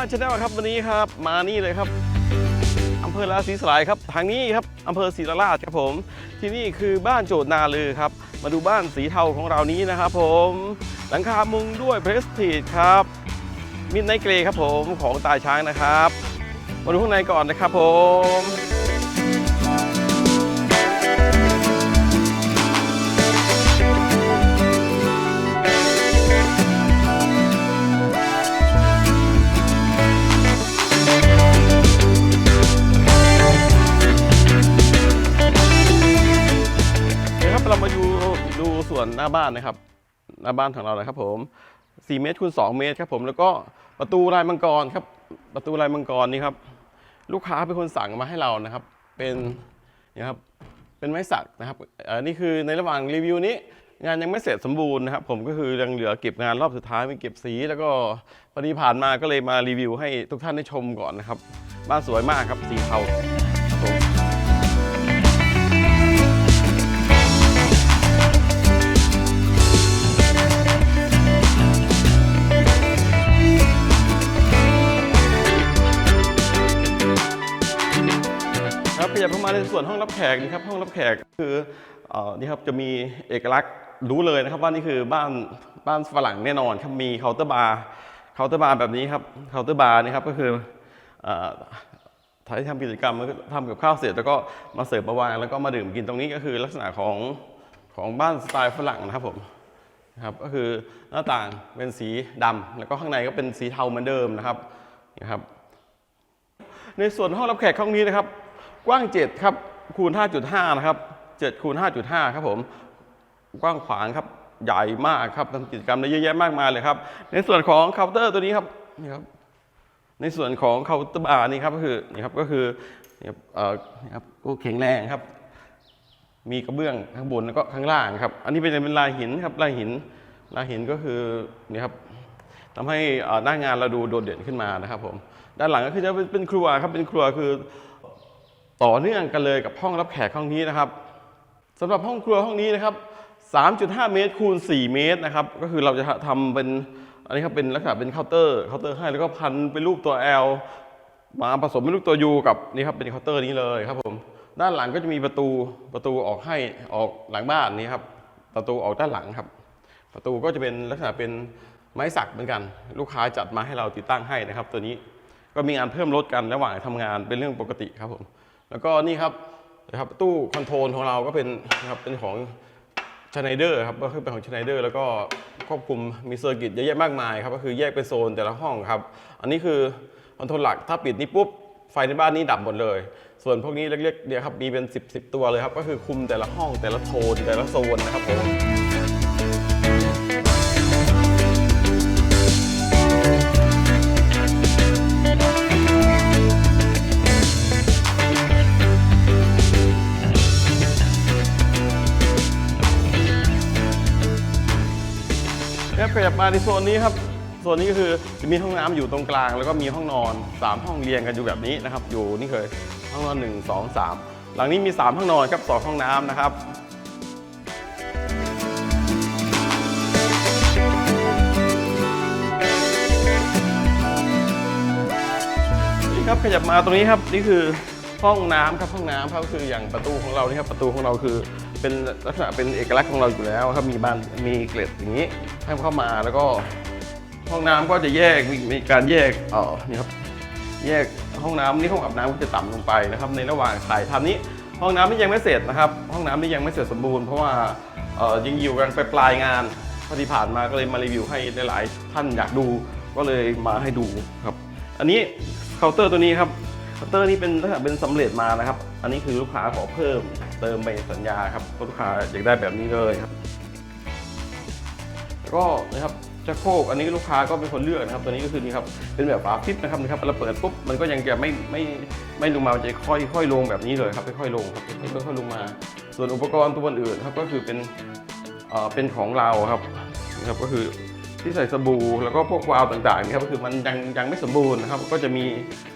านชาแนลครับวันนี้ครับมานี่เลยครับอำเภอราศีสลายครับทางนี้ครับอำเภอศรีราชครับผม ที่นี่คือบ้านโจดนาลือครับ มาดูบ้านสีเทาของเรานี้นะครับผมหลังคามุงด้วยเพรสทีดครับมิดไนเกรครับผมของตายช้างนะครับมาดูข้างในก่อนนะครับผม เดี๋ยวครับเรามาดูดูส่วนหน้าบ้านนะครับ หน้าบ้านของเรานะครับ ผม4เมตรคูณ2เมตรครับผมแล้วก็ประตูลายมังกรครับ ประตูลายมังกรนี่ครับ ลูกค้าเป็นคนสั่งมาให้เรานะครับ เป็นนี่ครับเป็นไม้สักนะครับอ่อนี่คือในระหว่างรีวิวนี้ งานยังไม่เสร็จสมบูรณ์นะครับ ผมก็คือยังเหลือเก็บงานรอบสุดท้ายไม่เก็บสี แล้วก็พอดีผ่านมาก็เลยมารีวิวให้ทุกท่านได้ชมก่อนนะครับ บ้านสวยมากครับสีเทา ส่วนห้องรับแขกนะครับห้องรับแขกคือเออนี่ครับจะมีเอกลักษณ์รู้เลยนะครับว่านี่คือบ้านบ้านฝรั่งแน่นอนครับมีเคาน์เตอร์บาร์เคาน์เตอร์บาร์แบบนี้ครับเคาน์เตอร์บาร์นี่ครับก็คือเอ่อถ้าที่ทำกิจกรรมทำกับข้าวเสร็จแล้วก็มาเสิร์ฟมาวางแล้วก็มาดื่มกินตรงนี้ก็คือลักษณะของของบ้านสไตล์ฝรั่งนะครับผมนะครับก็คือหน้าต่างเป็นสีดำแล้วก็ข้างในก็เป็นสีเทาเหมือนเดิมนะครับนะครับ ในส่วนห้องรับแขกห้องนี้นะครับ กว้าง 7 ครับ คูณ 5.5 นะครับ 7 คูณ 5.5 ครับผม กว้างขวางครับ ใหญ่มากครับทำกิจกรรมได้เยอะแยะมากมายเลยครับ ในส่วนของเคาน์เตอร์ตัวนี้ครับ นี่ครับ ในส่วนของเคาน์เตอร์บาร์นี่ครับก็คือ นี่ครับ ก็คือนี่ครับเอ่อนี่ครับก็แข็งแรงครับ มีกระเบื้องข้างบนแล้วก็ข้างล่างครับ อันนี้เป็นเป็นลายหินครับ ลายหิน ลายหินก็คือ นี่ครับทำให้หน้างานเราดูโดดเด่นขึ้นมานะครับผม ด้านหลังก็คือจะเป็นครัวครับ เป็นครัวคือ ต่อเนื่องกันเลยกับห้องรับแขกห้องนี้นะครับสำหรับห้องครัวห้องนี้นะครับ 3.5 เมตรคูณ 4 เมตรนะครับ ก็คือเราจะทำเป็นอันนี้ครับเป็นลักษณะเป็นเคาน์เตอร์เคาน์เตอร์ให้แล้วก็พันเป็นรูปตัว L มาผสมเป็นรูปตัว U กับนี่ครับเป็นเคาน์เตอร์นี้เลยครับผมด้านหลังก็จะมีประตูประตูออกให้ออกหลังบ้านนี้ครับประตูออกด้านหลังครับ ประตูก็จะเป็นลักษณะเป็นไม้สักเหมือนกัน ลูกค้าจัดมาให้เราติดตั้งให้นะครับ ตัวนี้ก็มีงานเพิ่มลดกันระหว่างทำงานเป็นเรื่องปกติครับผม แล้วก็นี่ครับนะครับตู้คอนโทรลของเราก็เป็นนะครับเป็นของชไนเดอร์ครับก็คือเป็นของชไนเดอร์แล้วก็ควบคุมมีเซอร์กิตเยอะแยะมากมายครับก็คือแยกเป็นโซนแต่ละห้องครับ อันนี้คือคอนโทรลหลักถ้าปิดนี้ปุ๊บไฟในบ้านนี้ดับหมดเลย ส่วนพวกนี้เล็กๆเนี่ยครับมีเป็น 10 10 ตัวเลยครับ ก็คือคุมแต่ละห้องแต่ละโทนแต่ละโซนนะครับผม มาในโซนนี้ครับโซนนี้ก็คือจะมีห้องน้ำอยู่ตรงกลาง แล้วก็มีห้องนอน 3 ห้องเรียงกันอยู่แบบนี้นะครับ อยู่นี่เคยห้องนอน 1 2 3 หลังนี้มี 3 ห้องนอนครับสองห้องน้ำนะครับนี่ครับขยับมาตรงนี้ครับนี่คือห้องน้ำครับห้องน้ำครับคืออย่างประตูของเรานี่ครับประตูของเราคือเป็นลักษณะเป็นเอกลักษณ์ของเราอยู่แล้วครับมีบานมีเกล็ดอย่างนี้ ให้เข้ามาแล้วก็ห้องน้ำก็จะแยกมีมีการแยกเอ๋อนี่ครับแยกห้องน้ำนี่ห้องอาบน้ำก็จะต่ำลงไปนะครับ ในระหว่างถ่ายทำนี้ ห้องน้ำนี่ยังไม่เสร็จนะครับ ห้องน้ำนี่ยังไม่เสร็จสมบูรณ์เพราะว่าเออยังอยู่กันไปปลายงานพอดีผ่านมาก็เลยมารีวิวให้หลายๆท่านอยากดูก็เลยมาให้ดูครับ อันนี้เคาน์เตอร์ตัวนี้ครับเคาน์เตอร์นี้เป็นลักษณะเป็นสำเร็จมานะครับ อันนี้คือลูกค้าขอเพิ่มเติมไปสัญญาครับลูกค้าอยากได้แบบนี้เลยครับ แล้วก็นะครับจะโครกอันนี้ลูกค้าก็เป็นคนเลือกนะครับ ตัวนี้ก็คือนี่ครับเป็นแบบฝาฟิปนะครับนะครับเราเปิดปุ๊บมันก็ยังจะไม่ไม่ไม่ลงมาจะค่อยค่อยลงแบบนี้เลยครับค่อยๆลงครับค่อยๆค่อยลงมา ส่วนอุปกรณ์ตัวอื่นครับก็คือเป็นเอ่อเป็นของเราครับนะครับก็คือที่ใส่สบู่แล้วก็พวกวาล์วต่างๆนี่ครับก็คือมันยังยังไม่สมบูรณ์นะครับ ก็จะมี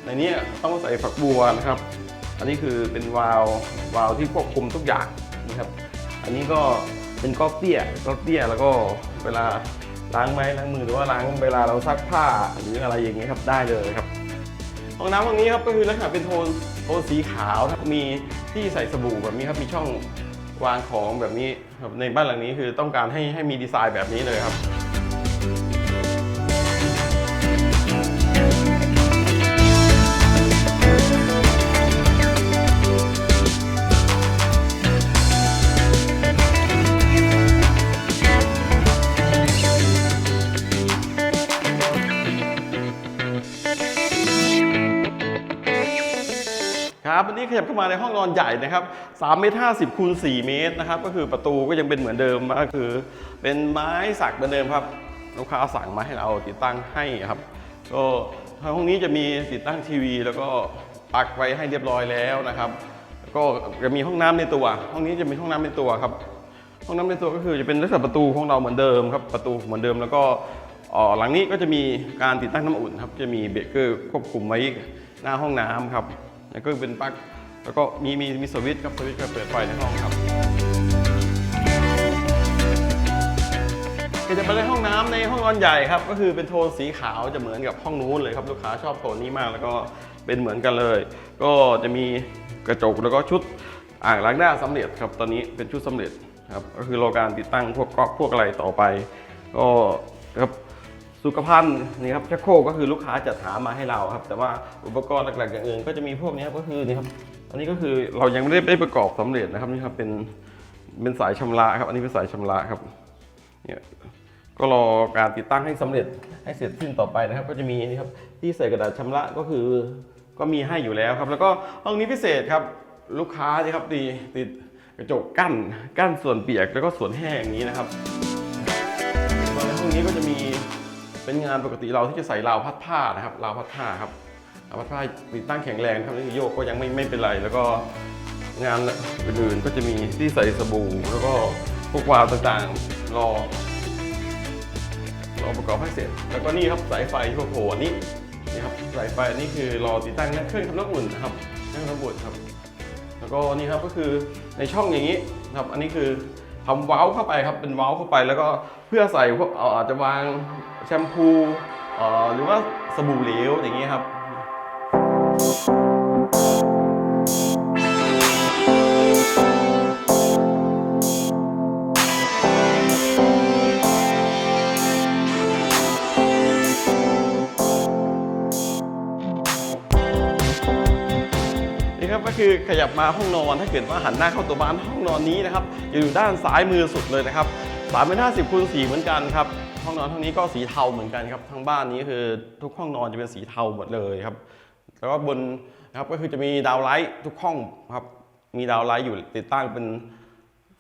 ในนี้ต้องใส่ฝักบัวนะครับ อันนี้คือเป็นวาล์ววาล์วที่ควบคุมทุกอย่างนะครับ อันนี้ก็ เป็นก๊อกเตี้ยก๊อกเตี้ยแล้วก็เวลาล้างไม้ล้างมือหรือว่าล้างเวลาเราซักผ้าหรืออะไรอย่างเงี้ยครับได้เลยครับห้องน้ำห้องนี้ครับก็คือลักษณะเป็นโทนโทนสีขาวครับมีที่ใส่สบู่แบบนี้ครับมีช่องวางของแบบนี้ครับในบ้านหลังนี้คือต้องการให้ให้มีดีไซน์แบบนี้เลยครับ ยับเข้ามาในห้องนอนใหญ่นะครับ3เมตร50คูณ4เมตรนะครับ ก็คือประตูก็ยังเป็นเหมือนเดิมก็คือ เป็นไม้สักเหมือนเดิมครับลูกค้าสั่งมาให้เราติดตั้งให้ครับก็ห้องนี้จะมีติดตั้งทีวี แล้วก็ปักไว้ให้เรียบร้อยแล้วนะครับก็จะมีห้องน้ำในตัว ห้องนี้จะมีห้องน้ำในตัวครับ ห้องน้ำในตัวก็คือจะเป็นลักษณะประตูของเราเหมือนเดิมครับ ประตูเหมือนเดิมแล้วก็ออหลังนี้ก็จะมีการติดตั้งน้ำอุ่นครับ จะมีเบรกเกอร์ควบคุมไว้หน้าห้องน้ำครับ แล้วก็เป็นปลั๊ก แล้วก็มีมีมีสวิตช์ครับสวิตช์ก็เปิดไฟในห้องครับก็จะไปในห้องน้ำในห้องนอนใหญ่ครับ ก็คือเป็นโทนสีขาวจะเหมือนกับห้องนู้นเลยครับลูกค้าชอบโทนนี้มากแล้วก็เป็นเหมือนกันเลย ก็จะมีกระจกแล้วก็ชุดอ่างล้างหน้าสำเร็จครับตอนนี้เป็นชุดสำเร็จครับก็คือรอการติดตั้งพวกก๊อกพวกอะไรต่อไป ก็ครับสุขภัณฑ์นี่ครับชักโครกก็คือลูกค้าจัดหามาให้เราครับ แต่ว่าอุปกรณ์หลักๆอย่างอื่นก็จะมีพวกนี้ครับก็คือนี่ครับ อันนี้ก็คือเรายังไม่ได้ได้ประกอบสำเร็จนะครับนี่ครับเป็นเป็นสายชำระครับ อันนี้เป็นสายชำระครับเนี่ยก็รอการติดตั้งให้สำเร็จให้เสร็จสิ้นต่อไปนะครับ ก็จะมีนี่ครับที่ใส่กระดาษชำระก็คือก็มีให้อยู่แล้วครับ แล้วก็ห้องนี้พิเศษครับลูกค้านี่ครับตีติดกระจกกั้นกั้นส่วนเปียกแล้วก็ส่วนแห้งอย่างนี้นะครับส่วนในห้องนี้ก็จะมีเป็นงานปกติเราที่จะใส่ราวพัดผ้านะครับราวพัดผ้าครับ ราวพัดผ้าติดตั้งแข็งแรงครับนี่โยกก็ยังไม่ไม่เป็นไร แล้วก็งานอื่นๆก็จะมีที่ใส่สบู่ แล้วก็พวกวาล์วต่างๆรอรอประกอบให้เสร็จ แล้วก็นี่ครับสายไฟที่โผล่นี้นี่ครับสายไฟนนี้คือรอติดตั้งเครื่องทำน้ำอุ่นนะครับเครื่องทำน้ำอุ่นครับ แล้วก็นี่ครับก็คือในช่องอย่างนี้ครับ อันนี้คือทำเว้าเข้าไปครับเป็นเว้าเข้าไป แล้วก็เพื่อใส่พวกอาจจะวางแชมพูหรือว่าสบู่เหลวอย่างนี้ครับ คือขยับมาห้องนอน ถ้าเกิดว่าหันหน้าเข้าตัวบ้านห้องนอนนี้นะครับจะอยู่ด้านซ้ายมือสุดเลยนะครับสามเป็นห้าสิบคูณสี่เหมือนกันครับห้องนอนห้องนี้ก็สีเทาเหมือนกันครับทั้งบ้านนี้คือทุกห้องนอนจะเป็นสีเทาหมดเลยครับแล้วก็บนนะครับก็คือจะมีดาวไลท์ทุกห้องครับมีดาวไลท์อยู่ติดตั้งเป็น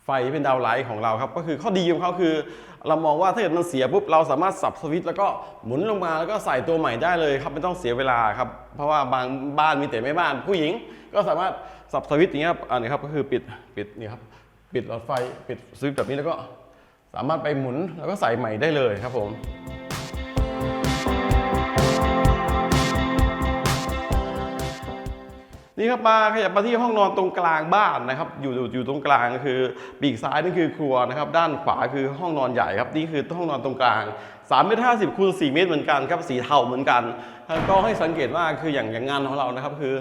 ไฟที่เป็นดาวไลท์ของเราครับก็คือข้อดีของเขาคือ เรามองว่าถ้าเกิดมันเสียปุ๊บเราสามารถสับสวิตช์แล้วก็หมุนลงมาแล้วก็ใส่ตัวใหม่ได้เลยครับไม่ต้องเสียเวลาครับเพราะว่าบางบ้านมีแต่แม่บ้านผู้หญิง ก็สามารถสับสวิตช์อย่างเงี้ยครับอันนี้ครับก็คือปิดปิดนี่ครับปิดหลอดไฟปิดสวิตช์แบบนี้แล้วก็สามารถไปหมุนแล้วก็ใส่ใหม่ได้เลยครับผม นี่ครับมาขยับมาที่ห้องนอนตรงกลางบ้านนะครับอยู่อยู่ตรงกลางคือปีกซ้ายนี่คือครัวนะครับด้านขวาคือห้องนอนใหญ่ครับนี่คือห้องนอนตรงกลาง3เมตร50คูณ4เมตรเหมือนกันครับสีเทาเหมือนกันก็ให้สังเกตว่าคืออย่างอย่างงานของเรานะครับคือ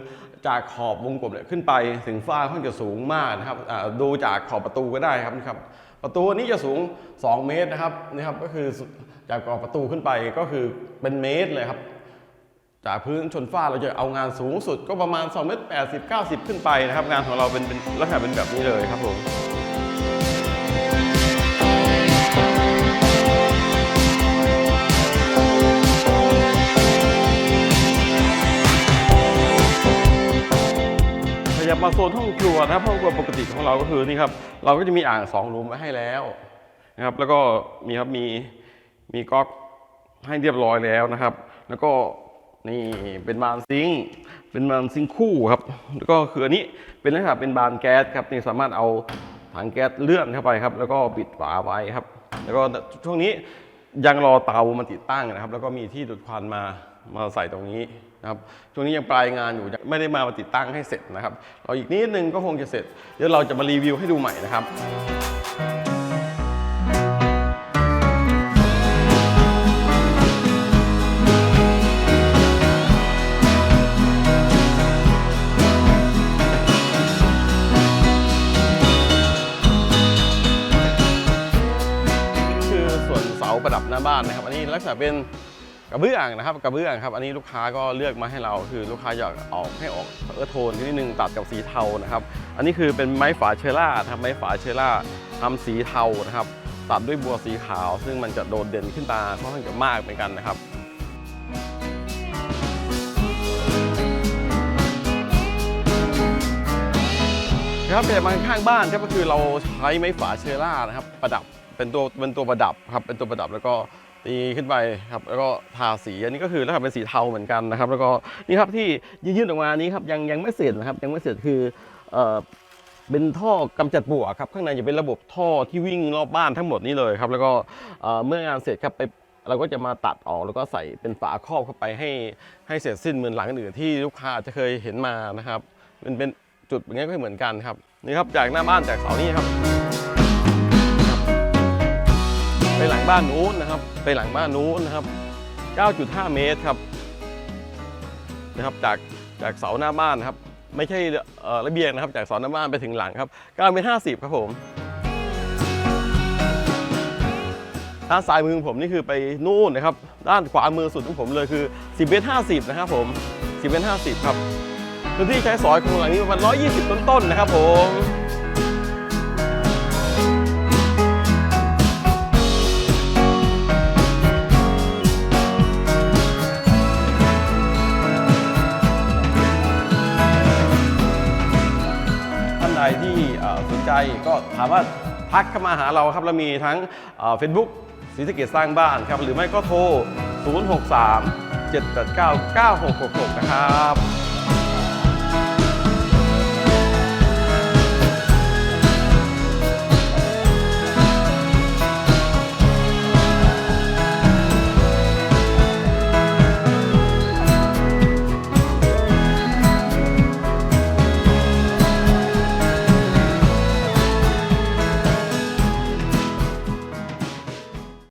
จากขอบวงกลมเนี่ยขึ้นไปถึงฝ้าค่อนข้างจะสูงมากนะครับดูจากขอบประตูก็ได้ครับนะครับประตูนี้จะสูง 2 เมตรนะครับนี่ครับก็คือจากขอบประตูขึ้นไปก็คือเป็นเมตรเลยครับ จากพื้นชนฝ้าเราจะเอางานสูงสุดก็ประมาณ2เมตร80 90 ขึ้นไปนะครับ งานของเราเป็นเป็นลักษณะเป็นแบบนี้เลยครับผมขยับมาโซนห้องครัวนะครับห้องครัวปกติของเราก็คือนี่ครับ เราก็จะมีอ่างสองรูมไว้ให้แล้วนะครับ แล้วก็มีครับมีมีก๊อกให้เรียบร้อยแล้วนะครับ แล้วก็ นี่เป็นบานซิงเป็นบานซิงคู่ครับ แล้วก็คืออันนี้เป็นลักษณะเป็นบานแก๊สครับนี่สามารถเอาถังแก๊สเลื่อนเข้าไปครับ แล้วก็ปิดฝาไว้ครับ แล้วก็ช่วงนี้ยังรอเตามาติดตั้งนะครับ แล้วก็มีที่ดูดควันมามาใส่ตรงนี้นะครับช่วงนี้ยังปลายงานอยู่ยังไม่ได้มาติดตั้งให้เสร็จนะครับเราอีกนิดนึงก็คงจะเสร็จเดี๋ยวเราจะมารีวิวให้ดูใหม่นะครับานนะครับ อันนี้ลักษณะเป็นกระเบื้องนะครับกระเบื้องครับ อันนี้ลูกค้าก็เลือกมาให้เราคือลูกค้าอยากออกให้ออกเออโทนนิดนึงตัดกับสีเทานะครับ อันนี้คือเป็นไม้ฝาเชอร่าครับไม้ฝาเชอร่าทำสีเทานะครับ ตัดด้วยบัวสีขาว ซึ่งมันจะโดดเด่นขึ้นตาค่อนข้างจะมากเหมือนกันนะครับครับแต่บางข้างบ้านครับก็คือเราใช้ไม้ฝาเชอร่านะครับ ประดับเป็นตัวเป็นตัวประดับครับเป็นตัวประดับแล้วก็ ตีขึ้นไปครับแล้วก็ทาสีอันนี้ก็คือแล้วก็เป็นสีเทาเหมือนกันนะครับ แล้วก็นี่ครับที่ยื่นออกมานี้ครับยังยังไม่เสร็จนะครับ ยังไม่เสร็จคือเอ่อเป็นท่อกำจัดปวกครับข้างในจะเป็นระบบท่อที่วิ่งรอบบ้านทั้งหมดนี้เลยครับ แล้วก็เมื่องานเสร็จครับไปเราก็จะมาตัดออกแล้วก็ใส่เป็นฝาครอบเข้าไปให้ให้เสร็จสิ้นเหมือนหลังอื่นที่ลูกค้าอาจจะเคยเห็นมานะครับเป็นเป็นจุดอย่างนี้ก็เหมือนกันครับนี่ครับจากหน้าบ้านจากเสานี่ครับ ไปหลังบ้านนู้นนะครับ ไปหลังบ้านนู้นนะครับ 9.5 เมตรครับนะครับ จากจากเสาหน้าบ้านนะครับ ไม่ใช่ระเบียงนะครับ จากเสาหน้าบ้านไปถึงหลังครับ9เมตร50 ครับผมด้านซ้ายมือของผมนี่คือไปนู่นนะครับ ด้านขวามือสุดของผมเลยคือ 10เมตร50 นะครับผม 10เมตร50 ครับพื้นที่ใช้สอยของหลังนี้ประมาณ120 ต้นๆนะครับผม ถามว่าทักเข้ามาหาเราครับเรามีทั้งเฟซบุ๊กศรีสะเกดสร้างบ้านครับ หรือไม่ก็โทร 063 789 9666 นะครับ